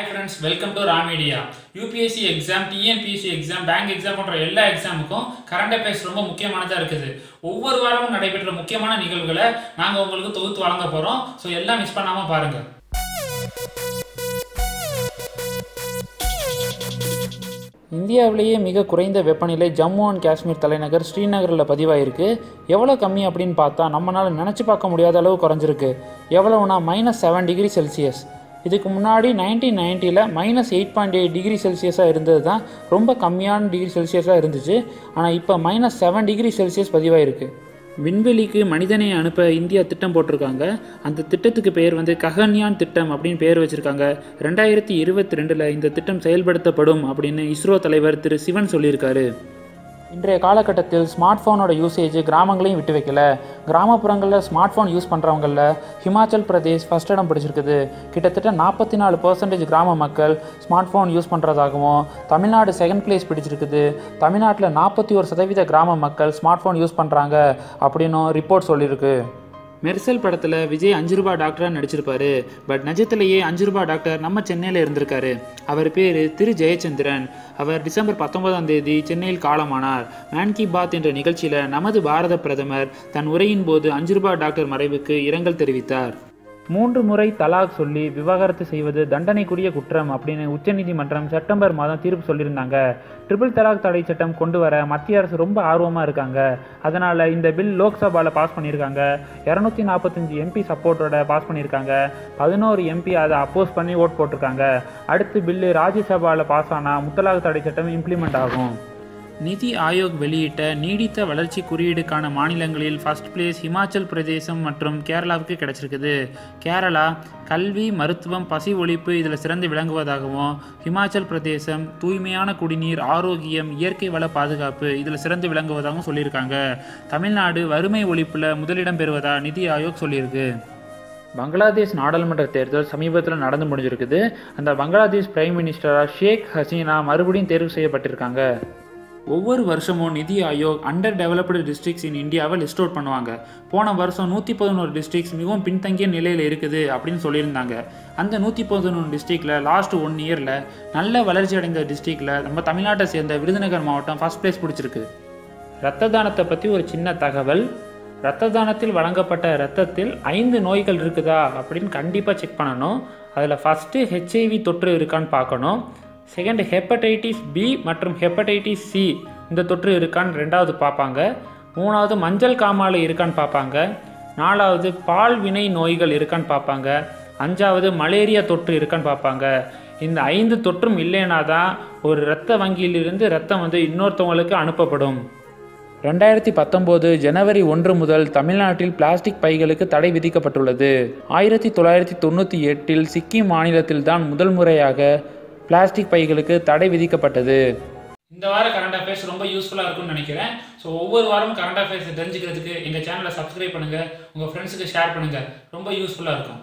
Hi friends welcome to raw media UPSC exam TNPSC exam bank exam போன்ற எல்லா எக்ஸாமுக்கும் current affairs ரொம்ப முக்கியமானதாக இருக்குது. ஒவ்வொரு வாரமும் நடைபெற்ற முக்கியமான நிகழ்வுகளை நாங்கள் உங்களுக்கு தொகுத்து வழங்க போகிறோம் ஸோ எல்லாம் மிஸ் பண்ணாமல் பாருங்கள் இந்தியாவிலேயே மிக குறைந்த வெப்பநிலை ஜம்மு அண்ட் காஷ்மீர் தலைநகர் ஸ்ரீநகரில் பதிவாயிருக்கு. எவ்வளோ கம்மி அப்படின்னு பார்த்தா நம்மளால் நினச்சி பார்க்க முடியாத அளவு குறைஞ்சிருக்கு. எவ்வளோனா மைனஸ் செவன் டிகிரி செல்சியஸ் இதுக்கு முன்னாடி nineteen நைன்ட்டியில் minus eight point eight degree செல்சியஸாக இருந்தது தான். ரொம்ப கம்மியான டிகிரி செல்சியஸாக இருந்துச்சு. ஆனால் இப்போ மைனஸ் செவன் டிகிரி செல்சியஸ் பதிவாயிருக்கு. விண்வெளிக்கு மனிதனை அனுப்ப இந்தியா திட்டம் போட்டிருக்காங்க. அந்த திட்டத்துக்கு பேர் வந்து ககன்யான் திட்டம் அப்படின்னு பேர் வச்சுருக்காங்க. ரெண்டாயிரத்தி இருபத்தி ரெண்டில் இந்த திட்டம் செயல்படுத்தப்படும் அப்படின்னு இஸ்ரோ தலைவர் திரு சிவன் சொல்லியிருக்காரு. இன்றைய காலகட்டத்தில் ஸ்மார்ட் ஃபோனோட யூசேஜ் கிராமங்களையும் விட்டு வைக்கல. கிராமப்புறங்களில் ஸ்மார்ட் ஃபோன் யூஸ் பண்ணுறவங்களில் ஹிமாச்சல் பிரதேஷ் ஃபஸ்ட் இடம் பிடிச்சிருக்குது. கிட்டத்தட்ட நாற்பத்தி நாலு பர்சன்டேஜ் கிராம மக்கள் ஸ்மார்ட் ஃபோன் யூஸ் பண்ணுறதாகவும் தமிழ்நாடு செகண்ட் பிளேஸ் பிடிச்சிருக்குது. தமிழ்நாட்டில் நாற்பத்தி ஒரு சதவீத கிராம மக்கள் ஸ்மார்ட் ஃபோன் யூஸ் பண்ணுறாங்க அப்படின்னும் ரிப்போர்ட் சொல்லியிருக்கு. மெர்சல் படத்தில் விஜய் அஞ்சு ரூபா டாக்டராக நடிச்சிருப்பாரு. பட் நிஜத்திலேயே அஞ்சு ரூபா டாக்டர் நம்ம சென்னையில் இருந்திருக்காரு. அவர் பேர் திரு ஜெயச்சந்திரன். அவர் டிசம்பர் பத்தொன்பதாம் தேதி சென்னையில் காலமானார். மேன் கி பாத் என்ற நிகழ்ச்சியில் நமது பாரத பிரதமர் தன் உரையின் போது அஞ்சு ரூபா டாக்டர் மறைவுக்கு இரங்கல் தெரிவித்தார். மூன்று முறை தலாக் சொல்லி விவாகரத்து செய்வது தண்டனைக்குரிய குற்றம் அப்படின்னு உச்சநீதிமன்றம் செப்டம்பர் மாதம் தீர்ப்பு சொல்லியிருந்தாங்க. ட்ரிபிள் தலாக் தடை சட்டம் கொண்டு வர மத்திய அரசு ரொம்ப ஆர்வமாக இருக்காங்க. அதனால் இந்த பில் லோக்சபாவில் பாஸ் பண்ணியிருக்காங்க. இரநூத்தி நாற்பத்தஞ்சு எம்பி சப்போர்ட்டோட பாஸ் பண்ணியிருக்காங்க. பதினோரு எம்பி அதை அப்போஸ் பண்ணி ஓட் போட்டிருக்காங்க. அடுத்து பில்லு ராஜ்யசபாவில் பாஸ் ஆனால் முத்தலாக் தடை சட்டம் இம்ப்ளிமெண்ட் ஆகும். நிதி ஆயோக் வெளியிட்ட நீடித்த வளர்ச்சி குறியீடுக்கான மாநிலங்களில் ஃபர்ஸ்ட் பிளேஸ் ஹிமாச்சல் பிரதேசம் மற்றும் கேரளாவுக்கு கிடைச்சிருக்குது. கேரளா கல்வி மருத்துவம் பசி ஒழிப்பு இதில் சிறந்து விளங்குவதாகவும் ஹிமாச்சல் பிரதேசம் தூய்மையான குடிநீர் ஆரோக்கியம் இயற்கை வள பாதுகாப்பு இதில் சிறந்து விளங்குவதாகவும் சொல்லியிருக்காங்க. தமிழ்நாடு வறுமை ஒழிப்பில் முதலிடம் பெறுவதா நிதி ஆயோக் சொல்லியிருக்கு. பங்களாதேஷ் நாடாளுமன்ற தேர்தல் சமீபத்தில் நடந்து முடிஞ்சிருக்குது. அந்த பங்களாதேஷ் பிரைம் மினிஸ்டராக ஷேக் ஹசீனா மறுபடியும் தேர்வு செய்யப்பட்டிருக்காங்க. ஒவ்வொரு வருஷமும் NITI Aayog underdeveloped districts in இந்தியாவை லிஸ்ட் அவுட் பண்ணுவாங்க. போன வருஷம் நூற்றி பதினோரு டிஸ்ட்ரிக்ஸ் மிகவும் பின்தங்கிய நிலையில் இருக்குது அப்படின்னு சொல்லியிருந்தாங்க. அந்த நூற்றி பதினொன்று டிஸ்ட்ரிக்டில் லாஸ்ட் ஒன் இயரில் நல்ல வளர்ச்சி அடைந்த டிஸ்ட்ரிக்டில் நம்ம தமிழ்நாட்டை சேர்ந்த விருதுநகர் மாவட்டம் ஃபஸ்ட் பிளேஸ் பிடிச்சிருக்கு. இரத்த தானத்தை பற்றி ஒரு சின்ன தகவல். இரத்த தானத்தில் வழங்கப்பட்ட இரத்தத்தில் ஐந்து நோய்கள் இருக்குதா அப்படின்னு கண்டிப்பாக செக் பண்ணணும். அதில் ஃபஸ்ட்டு ஹெச்ஐவி தொற்று இருக்கான்னு பார்க்கணும். செகண்ட் ஹெப்படைட்டிஸ் பி மற்றும் ஹெப்படைட்டிஸ் சி இந்த தொற்று இருக்கான்னு ரெண்டாவது பார்ப்பாங்க. மூணாவது மஞ்சள் காமாலை இருக்கான்னு பார்ப்பாங்க. நாலாவது பால் வினை நோய்கள் இருக்கான்னு பார்ப்பாங்க. அஞ்சாவது மலேரியா தொற்று இருக்கான்னு பார்ப்பாங்க. இந்த ஐந்து தொற்றும் இல்லைனா தான் ஒரு இரத்த வங்கியிலிருந்து இரத்தம் வந்து இன்னொருத்தவங்களுக்கு அனுப்பப்படும். ரெண்டாயிரத்தி பத்தொம்போது ஜனவரி ஒன்று முதல் தமிழ்நாட்டில் பிளாஸ்டிக் பைகளுக்கு தடை விதிக்கப்பட்டுள்ளது. ஆயிரத்தி தொள்ளாயிரத்தி தொண்ணூற்றி எட்டில் சிக்கிம் மாநிலத்தில்தான் முதல் முறையாக பிளாஸ்டிக் பைகளுக்கு தடை விதிக்கப்பட்டது. இந்த வார கரண்ட் அஃபேர்ஸ் ரொம்ப யூஸ்ஃபுல்லாக இருக்கும்னு நினைக்கிறேன். ஸோ ஒவ்வொரு வாரமும் கரண்ட் அஃபேர்ஸ் தெரிஞ்சுக்கிறதுக்கு எங்கள் சேனலை சப்ஸ்கிரைப் பண்ணுங்கள் உங்கள் ஃப்ரெண்ட்ஸுக்கு ஷேர் பண்ணுங்கள் ரொம்ப யூஸ்ஃபுல்லாக இருக்கும்.